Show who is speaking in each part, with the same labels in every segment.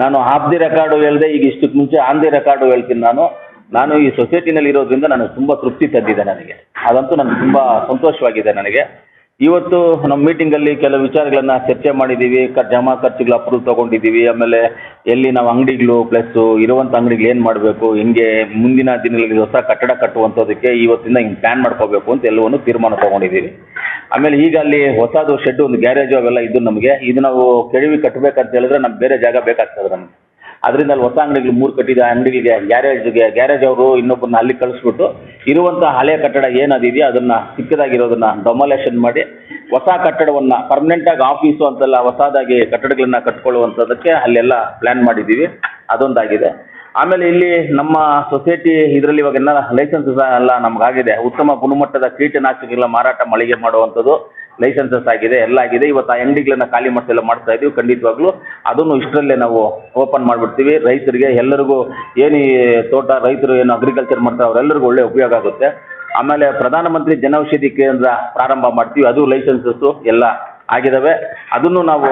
Speaker 1: ನಾನು of the record ಹೇಳ್ದೆ, ಈಗ ಇಷ್ಟಕ್ಕೆ ಮುಂಚೆ ಆನ್ ದಿ ರೆಕಾರ್ಡು ಹೇಳ್ತೀನಿ ನಾನು. ನಾನು ಈ ಸೊಸೈಟಿನಲ್ಲಿ ಇರೋದ್ರಿಂದ ನನಗೆ ತುಂಬ ತೃಪ್ತಿ ತಂದಿದೆ ನನಗೆ. ಅದಂತೂ ನನಗೆ ತುಂಬ ಸಂತೋಷವಾಗಿದೆ ನನಗೆ. ಇವತ್ತು ನಮ್ಮ ಮೀಟಿಂಗಲ್ಲಿ ಕೆಲವು ವಿಚಾರಗಳನ್ನು ಚರ್ಚೆ ಮಾಡಿದ್ದೀವಿ ಕ, ಜಮಾ ಖರ್ಚುಗಳ ಅಪ್ರೂವ್ ತೊಗೊಂಡಿದ್ದೀವಿ ಆಮೇಲೆ ಎಲ್ಲಿ ನಾವು ಅಂಗಡಿಗಳು ಪ್ಲಸ್ಸು ಇರುವಂಥ ಅಂಗಡಿಗಳು ಏನು ಮಾಡಬೇಕು, ಹಿಂಗೆ ಮುಂದಿನ ದಿನಗಳಲ್ಲಿ ಹೊಸ ಕಟ್ಟಡ ಕಟ್ಟುವಂಥದ್ದಕ್ಕೆ ಇವತ್ತಿಂದ ಹಿಂಗೆ ಪ್ಲ್ಯಾನ್ ಮಾಡ್ಕೋಬೇಕು ಅಂತ ಎಲ್ಲವನ್ನು ತೀರ್ಮಾನ ತೊಗೊಂಡಿದ್ದೀವಿ ಆಮೇಲೆ ಈಗ ಅಲ್ಲಿ ಹೊಸದು ಶೆಡ್ ಒಂದು ಗ್ಯಾರೇಜು ಅವೆಲ್ಲ ಇದ್ದು ನಮಗೆ, ಇದು ನಾವು ಕೆಡವಿ ಕಟ್ಟಬೇಕಂತ ಹೇಳಿದ್ರೆ ನಮ್ಗೆ ಬೇರೆ ಜಾಗ ಬೇಕಾಗ್ತದೆ ನಮಗೆ. ಅದರಿಂದ ಅಲ್ಲಿ ಹೊಸ ಅಂಗಡಿಗಳು ಮೂರು ಕಟ್ಟಿದ ಅಂಗಡಿಗೆ ಇದೆ ಗ್ಯಾರೇಜ್ ಅವರು ಇನ್ನೊಬ್ಬರನ್ನ ಅಲ್ಲಿ ಕಳಿಸ್ಬಿಟ್ಟು ಇರುವಂಥ ಹಳೆಯ ಕಟ್ಟಡ ಏನದಿದೆಯೋ ಅದನ್ನು ಚಿಕ್ಕದಾಗಿರೋದನ್ನ ಡೊಮಲೇಷನ್ ಮಾಡಿ ಹೊಸ ಕಟ್ಟಡವನ್ನು ಪರ್ಮನೆಂಟಾಗಿ ಆಫೀಸು ಅಂತೆಲ್ಲ ಹೊಸದಾಗಿ ಕಟ್ಟಡಗಳನ್ನ ಕಟ್ಕೊಳ್ಳುವಂಥದ್ದಕ್ಕೆ ಅಲ್ಲೆಲ್ಲ ಪ್ಲ್ಯಾನ್ ಮಾಡಿದ್ದೀವಿ. ಅದೊಂದಾಗಿದೆ. ಆಮೇಲೆ ಇಲ್ಲಿ ನಮ್ಮ ಸೊಸೈಟಿ ಇದರಲ್ಲಿ ಇವಾಗೆಲ್ಲ ಲೈಸೆನ್ಸ್ ಎಲ್ಲ ನಮಗಾಗಿದೆ. ಉತ್ತಮ ಗುಣಮಟ್ಟದ ಕೀಟನಾಶಕಗಳ ಮಾರಾಟ ಮಳಿಗೆ ಮಾಡುವಂಥದ್ದು. ಲೈಸೆನ್ಸಸ್ ಆಗಿದೆ, ಎಲ್ಲ ಆಗಿದೆ. ಇವತ್ತು ಆ ಅಂಗಡಿಗಳನ್ನ ಖಾಲಿ ಮಾಡ್ತಾ ಎಲ್ಲ ಮಾಡ್ತಾ ಇದೀವಿ. ಖಂಡಿತವಾಗ್ಲೂ ಅದನ್ನು ಇಷ್ಟರಲ್ಲೇ ನಾವು ಓಪನ್ ಮಾಡಿಬಿಡ್ತೀವಿ. ರೈತರಿಗೆ ಎಲ್ಲರಿಗೂ ಏನು ತೋಟ, ರೈತರು ಏನು ಅಗ್ರಿಕಲ್ಚರ್ ಮಾಡ್ತಾರೆ, ಅವರೆಲ್ಲರಿಗೂ ಒಳ್ಳೆ ಉಪಯೋಗ ಆಗುತ್ತೆ. ಆಮೇಲೆ ಪ್ರಧಾನಮಂತ್ರಿ ಜನೌಷಧಿ ಕೇಂದ್ರ ಪ್ರಾರಂಭ ಮಾಡ್ತೀವಿ. ಅದು ಲೈಸೆನ್ಸಸ್ಸು ಎಲ್ಲ ಆಗಿದ್ದಾವೆ ಅದನ್ನು ನಾವು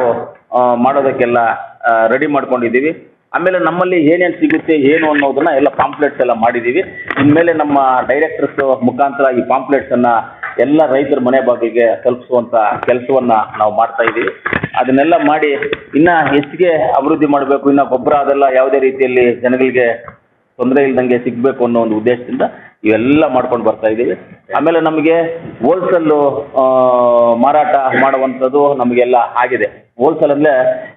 Speaker 1: ಮಾಡೋದಕ್ಕೆಲ್ಲ ರೆಡಿ ಮಾಡ್ಕೊಂಡಿದ್ದೀವಿ. ಆಮೇಲೆ ನಮ್ಮಲ್ಲಿ ಏನೇನು ಸಿಗುತ್ತೆ, ಏನು ಅನ್ನೋದನ್ನ ಎಲ್ಲ ಪಾಂಪ್ಲೆಟ್ಸ್ ಎಲ್ಲ ಮಾಡಿದ್ದೀವಿ. ಇನ್ಮೇಲೆ ನಮ್ಮ ಡೈರೆಕ್ಟರ್ಸ್ ಮುಖಾಂತರ ಈ ಪಾಂಪ್ಲೆಟ್ಸನ್ನು ಎಲ್ಲ ರೈತರ ಮನೆ ಬಾಗಿಲಿಗೆ ತಲುಪಿಸುವಂಥ ಕೆಲಸವನ್ನ ನಾವು ಮಾಡ್ತಾ ಇದ್ದೀವಿ ಅದನ್ನೆಲ್ಲ ಮಾಡಿ ಇನ್ನ ಹೆಚ್ಚಿಗೆ ಅಭಿವೃದ್ಧಿ ಮಾಡಬೇಕು, ಇನ್ನ ಗೊಬ್ಬರ ಅದೆಲ್ಲ ಯಾವುದೇ ರೀತಿಯಲ್ಲಿ ಜನಗಳಿಗೆ ತೊಂದರೆ ಇಲ್ದಂಗೆ ಸಿಗಬೇಕು ಅನ್ನೋ ಒಂದು ಉದ್ದೇಶದಿಂದ ಇವೆಲ್ಲ ಮಾಡ್ಕೊಂಡು ಬರ್ತಾ ಇದ್ದೀವಿ ಆಮೇಲೆ ನಮಗೆ ಹೋಲ್ಸೇಲು ಮಾರಾಟ ಮಾಡುವಂಥದ್ದು ನಮಗೆಲ್ಲ ಆಗಿದೆ. ಹೋಲ್ಸೇಲ್ ಅಂದರೆ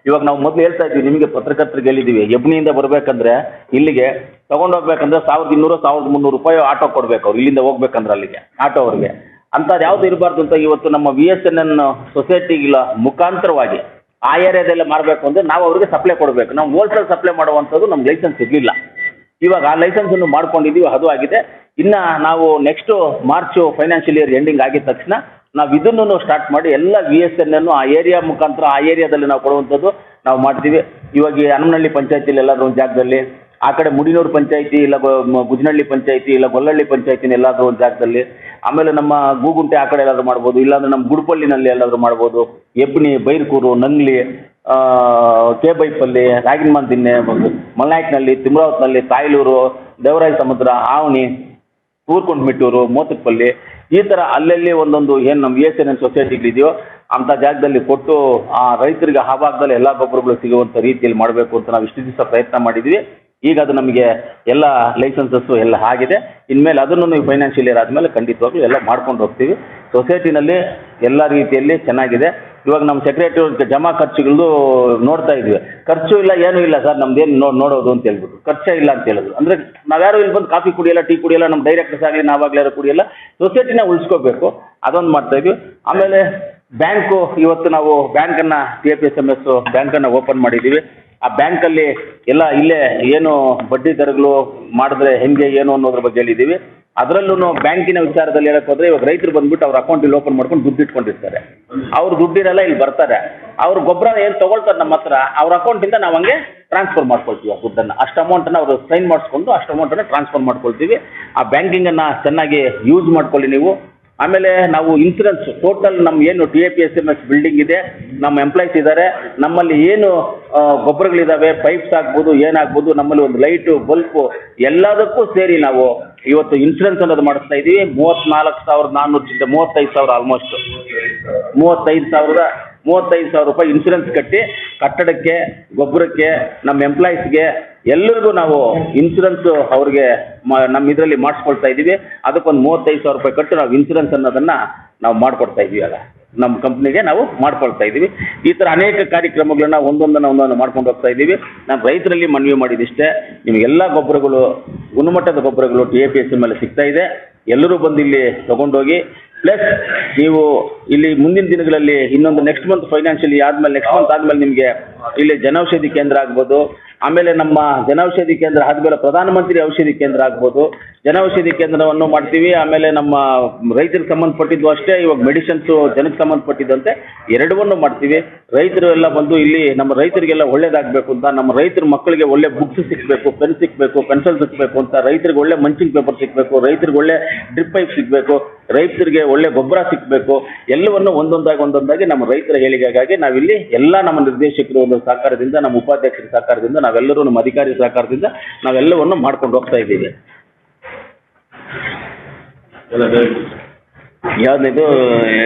Speaker 1: ಇವಾಗ ನಾವು ಮೊದಲು ಹೇಳ್ತಾ ಇದ್ವಿ, ನಿಮಗೆ ಪತ್ರಕರ್ತರಿಗೆ ಹೇಳಿದ್ದೀವಿ ಎಬ್ನಿಯಿಂದ ಬರಬೇಕಂದ್ರೆ ಇಲ್ಲಿಗೆ ತೊಗೊಂಡೋಗ್ಬೇಕಂದ್ರೆ ಸಾವಿರದ ಇನ್ನೂರು, ಸಾವಿರದ ಮುನ್ನೂರು ರೂಪಾಯಿ ಆಟೋ ಕೊಡಬೇಕು ಅವ್ರು, ಇಲ್ಲಿಂದ ಹೋಗ್ಬೇಕಂದ್ರೆ ಅಲ್ಲಿಗೆ, ಆಟೋ ಅವ್ರಿಗೆ. ಅಂಥದ್ದು ಯಾವ್ದು ಇರಬಾರ್ದು ಅಂತ ಇವತ್ತು ನಮ್ಮ ವಿ ಎಸ್ ಎನ್ ಎನ್ ಸೊಸೈಟಿಗಳ ಮುಖಾಂತರವಾಗಿ ಆ ಏರಿಯಾದಲ್ಲಿ ಮಾಡಬೇಕು ಅಂದರೆ ನಾವು ಅವ್ರಿಗೆ ಸಪ್ಲೈ ಕೊಡಬೇಕು. ನಾವು ಹೋಲ್ಸೇಲ್ ಸಪ್ಲೈ ಮಾಡುವಂಥದ್ದು ನಮ್ಗೆ ಲೈಸೆನ್ಸ್ ಇರಲಿಲ್ಲ. ಇವಾಗ ಆ ಲೈಸೆನ್ಸನ್ನು ಮಾಡ್ಕೊಂಡಿದ್ದೀವಿ ಅದು ಆಗಿದೆ. ಇನ್ನು ನಾವು next March financial year ending ಆಗಿದ ತಕ್ಷಣ ನಾವು ಇದನ್ನು ಸ್ಟಾರ್ಟ್ ಮಾಡಿ ಎಲ್ಲ ವಿ ಎಸ್ ಎನ್ ಅನ್ನು ಆ ಏರಿಯಾ ಮುಖಾಂತರ ಆ ಏರಿಯಾದಲ್ಲಿ ನಾವು ಕೊಡುವಂಥದ್ದು ನಾವು ಮಾಡ್ತೀವಿ. ಇವಾಗ ಈ ಹನುಮನಹಳ್ಳಿ ಪಂಚಾಯತಿಲಿ ಎಲ್ಲಾದ್ರೂ ಒಂದು ಜಾಗದಲ್ಲಿ ಆ ಕಡೆ ಮುಡಿನೂರು ಪಂಚಾಯಿತಿ ಇಲ್ಲ ಗುಜನಹಳ್ಳಿ ಪಂಚಾಯಿತಿ ಇಲ್ಲ ಗೊಲ್ಲಹಳ್ಳಿ ಪಂಚಾಯಿತಿನ ಎಲ್ಲಾದ್ರೂ ಒಂದು ಜಾಗದಲ್ಲಿ. ಆಮೇಲೆ ನಮ್ಮ ಗೂಗುಂಟೆ ಆ ಕಡೆ ಎಲ್ಲಾದ್ರೂ ಮಾಡ್ಬೋದು, ಇಲ್ಲಾಂದ್ರೆ ನಮ್ಮ ಗುಡ್ಪಳ್ಳಿನಲ್ಲಿ ಎಲ್ಲಾದ್ರೂ ಮಾಡ್ಬೋದು. ಎಬ್ನಿ, ಬೈರ್ಕೂರು, ನಂಗ್ಲಿ ಕೆಬೈಪಲ್ಲಿ ಬೈಪಲ್ಲಿ ರಾಗಿನಮಂದಿನ್ನೆ ಮಲ್ನಾಯಕ್ನಲ್ಲಿ ತಿಮ್ರಾವತ್ನಲ್ಲಿ ತಾಯ್ಲೂರು ದೇವರಾಯ ಸಮುದ್ರ, ಆವಣಿ ಊರ್ಕೊಂಡ್ಮಿಟ್ಟೂರು ಮೋತಕ್ಪಲ್ಲಿ ಈ ಥರ ಅಲ್ಲಲ್ಲಿ ಒಂದೊಂದು ಏನು ನಮ್ಮ ಎಸ್ ಎನ್ ಎನ್ ಸೊಸೈಟಿಗಳಿದೆಯೋ ಅಂಥ ಜಾಗದಲ್ಲಿ ಕೊಟ್ಟು ಆ ರೈತರಿಗೆ ಆ ಭಾಗದಲ್ಲಿ ಎಲ್ಲ ಗೊಬ್ಬರಗಳು ಸಿಗುವಂಥ ರೀತಿಯಲ್ಲಿ ಮಾಡಬೇಕು ಅಂತ ನಾವು ಇಷ್ಟು ದಿವಸ ಪ್ರಯತ್ನ ಮಾಡಿದ್ವಿ. ಈಗ ಅದು ನಮಗೆ ಎಲ್ಲ ಲೈಸೆನ್ಸಸ್ಸು ಎಲ್ಲ ಆಗಿದೆ. ಇನ್ಮೇಲೆ ಅದನ್ನು ನೀವು ಫೈನಾನ್ಷಿಯಲ್ ಇಯರ್ ಆದಮೇಲೆ ಖಂಡಿತವಾಗ್ಲೂ ಎಲ್ಲ ಮಾಡ್ಕೊಂಡು ಹೋಗ್ತೀವಿ. ಸೊಸೈಟಿನಲ್ಲಿ ಎಲ್ಲ ರೀತಿಯಲ್ಲಿ ಚೆನ್ನಾಗಿದೆ. ಇವಾಗ ನಮ್ಮ ಸೆಕ್ರೆಟರಿ ಜಮಾ ಖರ್ಚುಗಳು ನೋಡ್ತಾ ಇದ್ವಿ. ಖರ್ಚು ಇಲ್ಲ, ಏನೂ ಇಲ್ಲ ಸರ್ ನಮ್ದೇನು ನೋ ನೋಡೋದು ಅಂತ ಹೇಳ್ಬಿಟ್ಟು. ಖರ್ಚೇ ಇಲ್ಲ ಅಂತ ಹೇಳಿದ್ರು. ಅಂದರೆ ನಾವ್ಯಾರು ಇಲ್ಲಿ ಬಂದು ಕಾಫಿ ಕುಡಿಯಲ್ಲ, ಟೀ ಕುಡಿಯಲ್ಲ, ನಮ್ಮ ಡೈರೆಕ್ಟರ್ಸ್ ಆಗಲಿ ನಾವಾಗಲಿ ಯಾರು ಕುಡಿಯಲ್ಲ ಸೊಸೈಟಿನ ಉಳಿಸ್ಕೋಬೇಕು. ಅದೊಂದು ಮಾಡ್ತಾ ಇದ್ವಿ. ಆಮೇಲೆ ಬ್ಯಾಂಕು, ಇವತ್ತು ನಾವು ಬ್ಯಾಂಕನ್ನು P F S M S ಬ್ಯಾಂಕನ್ನು ಓಪನ್ ಮಾಡಿದ್ದೀವಿ. ಆ ಬ್ಯಾಂಕಲ್ಲಿ ಎಲ್ಲ ಇಲ್ಲೇ ಏನು ಬಡ್ಡಿ ದರಗಳು ಮಾಡಿದ್ರೆ ಹೆಂಗೆ, ಏನು ಅನ್ನೋದ್ರ ಬಗ್ಗೆ ಹೇಳಿದ್ದೀವಿ. ಅದರಲ್ಲೂ ಬ್ಯಾಂಕಿನ ವಿಚಾರದಲ್ಲಿ ಹೇಳಕ್ಕೆ ಹೋದರೆ ಇವಾಗ ರೈತರು ಬಂದ್ಬಿಟ್ಟು ಅವ್ರ ಅಕೌಂಟ್ ಇಲ್ಲಿ ಓಪನ್ ಮಾಡ್ಕೊಂಡು ದುಡ್ಡು ಇಟ್ಕೊಂಡಿರ್ತಾರೆ. ಅವ್ರ ದುಡ್ಡಿರಲ್ಲ, ಇಲ್ಲಿ ಬರ್ತಾರೆ. ಅವ್ರ ಗೊಬ್ಬರ ಏನು ತೊಗೊಳ್ತಾರೆ ನಮ್ಮ ಹತ್ರ, ಅವ್ರ ಅಕೌಂಟಿಂದ ನಾವು ಹಂಗೆ ಟ್ರಾನ್ಸ್ಫರ್ ಮಾಡ್ಕೊಳ್ತೀವಿ ಆ ದುಡ್ಡನ್ನು. ಅಷ್ಟು ಅಮೌಂಟನ್ನು ಅವರು ಸೈನ್ ಮಾಡಿಸ್ಕೊಂಡು ಅಷ್ಟು ಅಮೌಂಟನ್ನು ಟ್ರಾನ್ಸ್ಫರ್ ಮಾಡ್ಕೊಳ್ತೀವಿ. ಆ ಬ್ಯಾಂಕಿಂಗನ್ನು ಚೆನ್ನಾಗಿ ಯೂಸ್ ಮಾಡ್ಕೊಳ್ಳಿ ನೀವು. ಆಮೇಲೆ ನಾವು ಇನ್ಸೂರೆನ್ಸ್ ಟೋಟಲ್ ನಮ್ಮ ಏನು T A P S M S building ಇದೆ, ನಮ್ಮ ಎಂಪ್ಲಾಯ್ಸ್ ಇದ್ದಾರೆ, ನಮ್ಮಲ್ಲಿ ಏನು ಗೊಬ್ಬರಗಳಿದ್ದಾವೆ ಪೈಪ್ಸ್ ಆಗ್ಬೋದು, ಏನಾಗ್ಬೋದು, ನಮ್ಮಲ್ಲಿ ಒಂದು ಲೈಟು ಬಲ್ಪು ಎಲ್ಲದಕ್ಕೂ ಸೇರಿ ನಾವು ಇವತ್ತು ಇನ್ಸೂರೆನ್ಸ್ ಅನ್ನೋದು ಮಾಡಿಸ್ತಾ ಇದ್ದೀವಿ ಮೂವತ್ತ್ನಾಲ್ಕು ಸಾವಿರದ ನಾನ್ನೂರು ಮೂವತ್ತೈದು ಸಾವಿರ ಆಲ್ಮೋಸ್ಟ್ ಮೂವತ್ತೈದು ಸಾವಿರದ ಮೂವತ್ತೈದು ಸಾವಿರ ರೂಪಾಯಿ ಇನ್ಸೂರೆನ್ಸ್ ಕಟ್ಟಿ ಕಟ್ಟಡಕ್ಕೆ, ಗೊಬ್ಬರಕ್ಕೆ, ನಮ್ಮ ಎಂಪ್ಲಾಯೀಸ್ಗೆ ಎಲ್ಲರಿಗೂ ನಾವು ಇನ್ಸೂರೆನ್ಸ್ ಅವ್ರಿಗೆ ನಮ್ಮ ಇದರಲ್ಲಿ ಮಾಡಿಸ್ಕೊಳ್ತಾ ಇದ್ದೀವಿ. ಅದಕ್ಕೊಂದು ಮೂವತ್ತೈದು ಸಾವಿರ ರೂಪಾಯಿ ಕಟ್ಟು ನಾವು ಇನ್ಸೂರೆನ್ಸ್ ಅನ್ನೋದನ್ನು ನಾವು ಮಾಡಿಕೊಡ್ತಾ ಇದ್ದೀವಿ ಅಲ್ಲ. ನಮ್ಮ ಕಂಪ್ನಿಗೆ ನಾವು ಮಾಡ್ಕೊಳ್ತಾ ಇದ್ದೀವಿ. ಈ ಥರ ಅನೇಕ ಕಾರ್ಯಕ್ರಮಗಳನ್ನ ಒಂದೊಂದನ್ನು ಒಂದೊಂದು ಮಾಡ್ಕೊಂಡು ಹೋಗ್ತಾ ಇದ್ದೀವಿ. ನಾನು ರೈತರಲ್ಲಿ ಮನವಿ ಮಾಡಿದಿಷ್ಟೇ ನಿಮಗೆಲ್ಲ ಗೊಬ್ಬರಗಳು, ಗುಣಮಟ್ಟದ ಗೊಬ್ಬರಗಳು ಟಿ ಎ ಪಿ ಎಸ್ ಮೇಲೆ ಸಿಗ್ತಾ ಇದೆ. ಎಲ್ಲರೂ ಬಂದು ಇಲ್ಲಿ ತೊಗೊಂಡೋಗಿ ಪ್ಲಸ್ ನೀವು ಇಲ್ಲಿ ಮುಂದಿನ ದಿನಗಳಲ್ಲಿ ಇನ್ನೊಂದು ನೆಕ್ಸ್ಟ್ ಮಂತ್ ಫೈನಾನ್ಷಿಯಲಿ ಆದ್ಮೇಲೆ ನೆಕ್ಸ್ಟ್ ಮಂತ್ ಆದ್ಮೇಲೆ ನಿಮಗೆ ಇಲ್ಲಿ ಜನೌಷಧಿ ಕೇಂದ್ರ ಆಗ್ಬೋದು. ಆಮೇಲೆ ನಮ್ಮ ಜನೌಷಧಿ ಕೇಂದ್ರ ಆದಮೇಲೆ ಪ್ರಧಾನಮಂತ್ರಿ ಔಷಧಿ ಕೇಂದ್ರ ಆಗ್ಬೋದು. ಜನೌಷಧಿ ಕೇಂದ್ರವನ್ನು ಮಾಡ್ತೀವಿ. ಆಮೇಲೆ ನಮ್ಮ ರೈತರಿಗೆ ಸಂಬಂಧಪಟ್ಟಿದ್ದು ಅಷ್ಟೇ. ಇವಾಗ ಮೆಡಿಸಿನ್ಸು ಜನಕ್ಕೆ ಸಂಬಂಧಪಟ್ಟಿದ್ದಂತೆ ಎರಡವನ್ನು ಮಾಡ್ತೀವಿ. ರೈತರು ಎಲ್ಲ ಬಂದು ಇಲ್ಲಿ ನಮ್ಮ ರೈತರಿಗೆಲ್ಲ ಒಳ್ಳೇದಾಗಬೇಕು ಅಂತ, ನಮ್ಮ ರೈತರ ಮಕ್ಕಳಿಗೆ ಒಳ್ಳೆ ಬುಕ್ಸ್ ಸಿಗಬೇಕು ಪೆನ್ ಸಿಗಬೇಕು ಪೆನ್ಸಿಲ್ ಸಿಗಬೇಕು ಅಂತ, ರೈತರಿಗೆ ಒಳ್ಳೆ ಮಂಚಿಂಗ್ ಪೇಪರ್ ಸಿಗಬೇಕು, ರೈತರಿಗೆ ಒಳ್ಳೆ ಡ್ರಿಪ್ ಪೈಪ್ ಸಿಗಬೇಕು, ರೈತರಿಗೆ ಒಳ್ಳೆ ಗೊಬ್ಬರ ಸಿಗಬೇಕು. ಎಲ್ಲವನ್ನು ಒಂದೊಂದಾಗಿ ಒಂದೊಂದಾಗಿ ನಮ್ಮ ರೈತರ ಹೇಳಿಕೆಗಾಗಿ ನಾವಿಲ್ಲಿ ಎಲ್ಲ ನಮ್ಮ ನಿರ್ದೇಶಕರು ಒಂದು ಸಹಕಾರದಿಂದ, ನಮ್ಮ ಉಪಾಧ್ಯಕ್ಷರ ಸಹಕಾರದಿಂದ ನಾವೆಲ್ಲರೂ ನಮ್ಮ ಅಧಿಕಾರಿ ಸಹಕಾರದಿಂದ ನಾವೆಲ್ಲವನ್ನು ಮಾಡ್ಕೊಂಡು ಹೋಗ್ತಾ ಇದ್ದೀವಿ. ಯಾವ್ದಿದು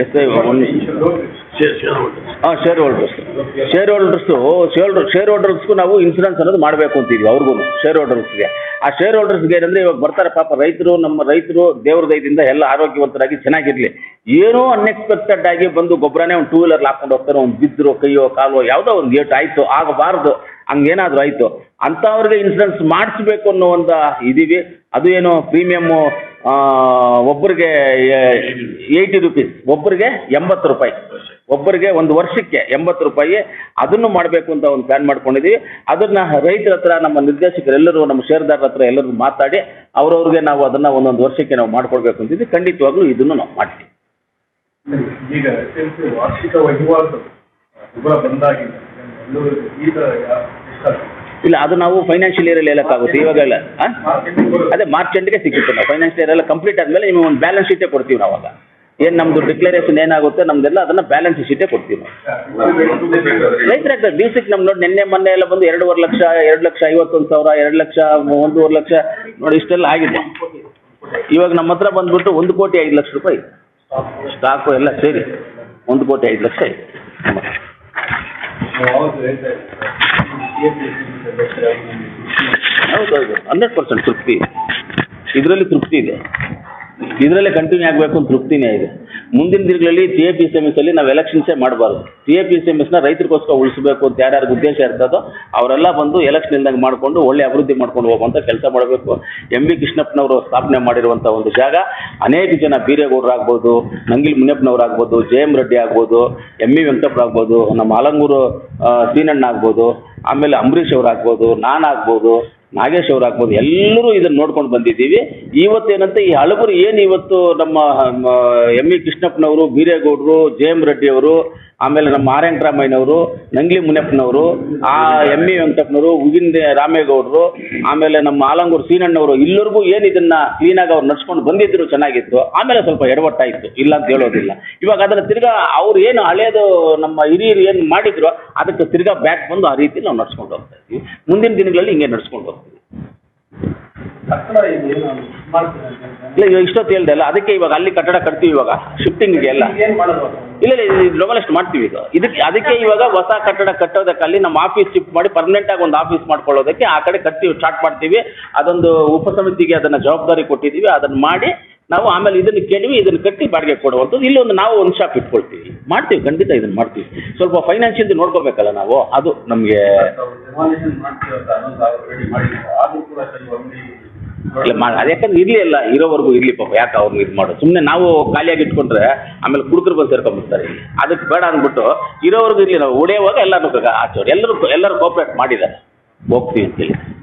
Speaker 1: S share holders share holders share share ಹೋಲ್ಡರ್ಸ್ಗೂ ನಾವು ಇನ್ಸೂರೆನ್ಸ್ ಅನ್ನೋದು ಮಾಡಬೇಕು ಅಂತಿದ್ವಿ, ಅವ್ರಿಗೂ ಶೇರ್ ಹೋಲ್ಡರ್ಸ್ಗೆ ಆ ಶೇರ್ ಹೋಲ್ಡರ್ಸ್ಗೆ ಏನಂದ್ರೆ ಇವಾಗ ಬರ್ತಾರೆ ಪಾಪ ರೈತರು, ನಮ್ಮ ರೈತರು ದೇವ್ರ ದಯದಿಂದ ಎಲ್ಲ ಆರೋಗ್ಯವಂತರಾಗಿ ಚೆನ್ನಾಗಿರ್ಲಿ. ಏನೋ ಅನ್ಎಕ್ಸ್ಪೆಕ್ಟೆಡ್ ಆಗಿ ಬಂದು ಗೊಬ್ಬರನೇ ಒಂದು ಟೂ ವೀಲರ್ ಹಾಕೊಂಡು ಹೋಗ್ತಾರೆ, ಒಂದು ಬಿದ್ದರು ಕೈಯೋ, ಕಾಲೋ, ಯಾವುದೋ ಒಂದು ಏಟು ಆಯಿತು, ಆಗಬಾರ್ದು. ಹಂಗೇನಾದರೂ ಆಯಿತು. ಅಂಥವ್ರಿಗೆ ಇನ್ಸೂರೆನ್ಸ್ ಮಾಡಿಸ್ಬೇಕು ಅನ್ನೋ ಒಂದು ಇದೀವಿ. ಅದು ಏನು ಪ್ರೀಮಿಯಮ್ಮು ಒಬ್ಬರಿಗೆ ಏಯ್ಟಿ ರುಪೀಸ್ ಒಬ್ಬರಿಗೆ ಎಂಬತ್ತು ರೂಪಾಯಿ. ಒಬ್ಬರಿಗೆ ಒಂದು ವರ್ಷಕ್ಕೆ ಎಂಬತ್ತು ರೂಪಾಯಿ. ಅದನ್ನು ಮಾಡಬೇಕು ಅಂತ ಒಂದು ಪ್ಲ್ಯಾನ್ ಮಾಡ್ಕೊಂಡಿದ್ದೀವಿ ಅದನ್ನು ರೈತರ ಹತ್ರ, ನಮ್ಮ ನಿರ್ದೇಶಕರೆಲ್ಲರೂ ನಮ್ಮ ಷೇರ್ದಾರರ ಹತ್ರ ಎಲ್ಲರೂ ಮಾತಾಡಿ, ಅವ್ರವ್ರಿಗೆ ನಾವು ಅದನ್ನು ಒಂದೊಂದು ವರ್ಷಕ್ಕೆ ನಾವು ಮಾಡ್ಕೊಡ್ಬೇಕು ಅಂತಿದ್ವಿ ಖಂಡಿತವಾಗ್ಲೂ ಇದನ್ನು ನಾವು ಮಾಡ್ತೀವಿ.
Speaker 2: ಈಗ ವಾರ್ಷಿಕ ವಹಿವಾಟು ಬಂದಾಗಿದೆ?
Speaker 1: ಇಲ್ಲ, ಅದು ನಾವು ಫೈನಾನ್ಷಿಯಲ್ ಇಯರಲ್ಲಿ ಹೇಳೋಕ್ಕಾಗುತ್ತೆ, ಇವಾಗೆಲ್ಲ
Speaker 2: ಬರುತ್ತೆ.
Speaker 1: ಅದೇ ಮಾರ್ಚ್ ಎಂಟ್ಗೆ ಸಿಗುತ್ತೆ ನಾವು ಫೈನಾನ್ಷಿಯಲ್ ಇಯರ್ ಎಲ್ಲ ಕಂಪ್ಲೀಟ್ ಆದಮೇಲೆ ನಿಮಗೆ ಒಂದು ಬ್ಯಾಲೆನ್ಸ್ ಶೀಟೇ ಕೊಡ್ತೀವಿ ನಾವು ಏನು ನಮ್ಮದು ಡಿಕ್ಲರೇಷನ್ ಏನಾಗುತ್ತೆ, ನಮ್ದೆಲ್ಲ ಅದನ್ನ ಬ್ಯಾಲೆನ್ಸ್ ಶೀಟೇ ಕೊಡ್ತೀವಿ ನಾವು. ರೈತರ ಬೇಸಿಕ್ ನಮ್ ನೋಡಿ, ನಿನ್ನೆ, ಮೊನ್ನೆ ಎಲ್ಲ ಬಂದು ಎರಡೂವರೆ ಲಕ್ಷ, ಎರಡು ಲಕ್ಷ ಐವತ್ತೊಂದು ಸಾವಿರ, ಎರಡು ಲಕ್ಷ, ಒಂದೂವರೆ ಲಕ್ಷ, ನೋಡಿ ಇಷ್ಟೆಲ್ಲ ಆಗಿದೆ. ಇವಾಗ ನಮ್ಮ ಹತ್ರ ಬಂದ್ಬಿಟ್ಟು ಒಂದು ಕೋಟಿ ಐದು ಲಕ್ಷ ರೂಪಾಯಿ ಸ್ಟಾಕು ಎಲ್ಲ ಸೇರಿ, ಒಂದು ಕೋಟಿ ಐದು ಲಕ್ಷ ಇದೆ. ಹೌದೌದು ಹಂಡ್ರೆಡ್ ಪರ್ಸೆಂಟ್ ತೃಪ್ತಿ. ಇದರಲ್ಲಿ ತೃಪ್ತಿ ಇದೆ. ಇದರಲ್ಲೇ ಕಂಟಿನ್ಯೂ ಆಗಬೇಕು ಅಂತ ತೃಪ್ತಿನೇ ಇದೆ. ಮುಂದಿನ ದಿನಗಳಲ್ಲಿ T A P C M S ಅಲ್ಲಿ ನಾವು ಎಲೆಕ್ಷನ್ಸೇ ಮಾಡಬಾರ್ದು. T A P C M ಎಸ್ನ ರೈತರಿಗೋಸ್ಕರ ಉಳಿಸಬೇಕು ಅಂತ ಯಾರ್ಯಾರಿಗೆ ಉದ್ದೇಶ ಇರ್ತದೋ ಅವರೆಲ್ಲ ಬಂದು ಎಲೆಕ್ಷನ್ ಇಲ್ದಂಗೆ ಮಾಡಿಕೊಂಡು ಒಳ್ಳೆ ಅಭಿವೃದ್ಧಿ ಮಾಡ್ಕೊಂಡು ಹೋಗುವಂಥ ಕೆಲಸ ಮಾಡಬೇಕು. ಎಂ ಬಿ ಕೃಷ್ಣಪ್ಪನವರು ಸ್ಥಾಪನೆ ಮಾಡಿರುವಂಥ ಒಂದು ಜಾಗ. ಅನೇಕ ಜನ ಬೀರೇಗೌಡರಾಗ್ಬೋದು ನಂಗಿಲ್ ಮುನಿಯಪ್ಪನವರಾಗ್ಬೋದು ಜೆ ಎಂ ರೆಡ್ಡಿ ಆಗ್ಬೋದು ಎಂ ಇ ವೆಂಕಟಪ್ಪರಾಗ್ಬೋದು ನಮ್ಮ ಆಲಂಗೂರು ಸೀನಣ್ಣ ಆಗ್ಬೋದು, ಆಮೇಲೆ ಅಂಬರೀಷ್ ಅವರಾಗ್ಬೋದು ನಾನಾಗ್ಬೋದು ನಾಗೇಶ್ ಅವ್ರು ಆಗ್ಬೋದು, ಎಲ್ಲರೂ ಇದನ್ನು ನೋಡ್ಕೊಂಡು ಬಂದಿದ್ದೀವಿ. ಇವತ್ತೇನಂತ, ಈ ಹಳಬರು ಏನು ಇವತ್ತು ನಮ್ಮ ಎಂ ಇ ಕೃಷ್ಣಪ್ಪನವರು, ಬೀರೇಗೌಡರು, ಜೆ ಎಂ ರೆಡ್ಡಿ ಅವರು, ಆಮೇಲೆ ನಮ್ಮ ಆರ್ ರಾಮಯ್ಯನವರು, ನಂಗ್ಲಿ ಮುನಿಯಪ್ಪನವರು, ಆ ಎಂ ಇ ವೆಂಕಟಪ್ಪನವರು, ಉಗಿಂದೆ ರಾಮೇಗೌಡರು, ಆಮೇಲೆ ನಮ್ಮ ಆಲಂಗೂರು ಸೀನಣ್ಣವರು ಇಲ್ಲರಿಗೂ ಏನು ಇದನ್ನ ಕ್ಲೀನಾಗಿ ಅವ್ರು ನಡ್ಸ್ಕೊಂಡು ಬಂದಿದ್ರು, ಚೆನ್ನಾಗಿತ್ತು. ಆಮೇಲೆ ಸ್ವಲ್ಪ ಎಡವಟ್ಟಾಯಿತು, ಇಲ್ಲ ಅಂತ ಹೇಳೋದಿಲ್ಲ. ಇವಾಗ ಅದನ್ನು ತಿರ್ಗಾ ಅವ್ರು ಏನು ಹಳೇದು ನಮ್ಮ ಹಿರಿಯರು ಏನು ಮಾಡಿದ್ರು, ಅದಕ್ಕೆ ತಿರ್ಗಾ ಬ್ಯಾಕ್ ಬಂದು ಆ ರೀತಿ ನಾವು ನಡ್ಸ್ಕೊಂಡು ಹೋಗ್ತಾ ಇದ್ವಿ. ಮುಂದಿನ ದಿನಗಳಲ್ಲಿ ಹಿಂಗೆ ನಡ್ಸ್ಕೊಂಡು ಹೋಗ್ತೀವಿ
Speaker 2: ಕಟ್ಟಡ ಇದು ಏನು ಮಾಡ್ತಾರೆ ಅಂತ
Speaker 1: ಇಲ್ಲ ಇವಾಗ ಇಷ್ಟೊತ್ತು ಹೇಳ್ದೆ ಅಲ್ಲ ಅದಕ್ಕೆ ಇವಾಗ ಅಲ್ಲಿ ಕಟ್ಟಡ ಕಟ್ತೀವಿ ಇವಾಗ ಶಿಫ್ಟಿಂಗ್ಗೆ ಎಲ್ಲ. ಇಲ್ಲ ಇಲ್ಲ ಇದು ಲೆವೆಲಿಸ್ಟ್ ಮಾಡ್ತೀವಿ ಈಗ. ಇದಕ್ಕೆ ಅದಕ್ಕೆ ಇವಾಗ ಹೊಸ ಕಟ್ಟಡ ಕಟ್ಟೋದಕ್ಕೆ ಅಲ್ಲಿ ನಮ್ಮ ಆಫೀಸ್ ಶಿಫ್ಟ್ ಮಾಡಿ ಪರ್ಮನೆಂಟ್ ಆಗಿ ಒಂದು ಆಫೀಸ್ ಮಾಡ್ಕೊಳ್ಳೋದಕ್ಕೆ ಆ ಕಡೆ ಕಟ್ತೀವಿ ಸ್ಟಾರ್ಟ್ ಮಾಡ್ತೀವಿ. ಅದೊಂದು ಉಪಸಮಿತಿಗೆ ಅದನ್ನ ಜವಾಬ್ದಾರಿ ಕೊಟ್ಟಿದ್ದೀವಿ ಅದನ್ನ ಮಾಡಿ ನಾವು ಆಮೇಲೆ ಇದನ್ನು ಕೇಳಿವಿ ಇದನ್ನು ಕಟ್ಟಿ ಬಾಡಿಗೆ ಕೊಡುವಂಥದ್ದು. ಇಲ್ಲೊಂದು ನಾವು ಒಂದು ಶಾಪ್ ಇಟ್ಕೊಳ್ತೀವಿ. ಮಾಡ್ತೀವಿ ಖಂಡಿತ ಇದನ್ನು ಮಾಡ್ತೀವಿ. ಸ್ವಲ್ಪ ಫೈನಾನ್ಷಿಯಲ್ ನೋಡ್ಕೋಬೇಕಲ್ಲ ನಾವು ಅದು ನಮಗೆ ಇಲ್ಲ ಮಾಡಿ ಅದು ಯಾಕಂದ್ರೆ ಇರಲಿ ಅಲ್ಲ, ಇರೋವರೆಗೂ ಇರಲಿ ಪಾಪ, ಯಾಕೆ ಅವ್ರನ್ನ ಇದು ಮಾಡೋದು? ಸುಮ್ಮನೆ ನಾವು ಖಾಲಿಯಾಗಿ ಇಟ್ಕೊಂಡ್ರೆ ಆಮೇಲೆ ಕುಡುಕರು ಬಂದು ಸೇರ್ಕೊಂಡ್ಬಿಡ್ತಾರೆ. ಅದಕ್ಕೆ ಬೇಡ ಅಂದ್ಬಿಟ್ಟು ಇರೋವರೆಗೂ ಇರಲಿ, ನಾವು ಉಳಿಯುವಾಗ ಎಲ್ಲರೂ ಆಚೋರು ಎಲ್ಲರೂ ಎಲ್ಲರೂ ಕೋಪ್ರೇಟ್ ಮಾಡಿದ್ದಾರೆ. ಹೋಗ್ತೀವಿ ಅಂತೇಳಿ.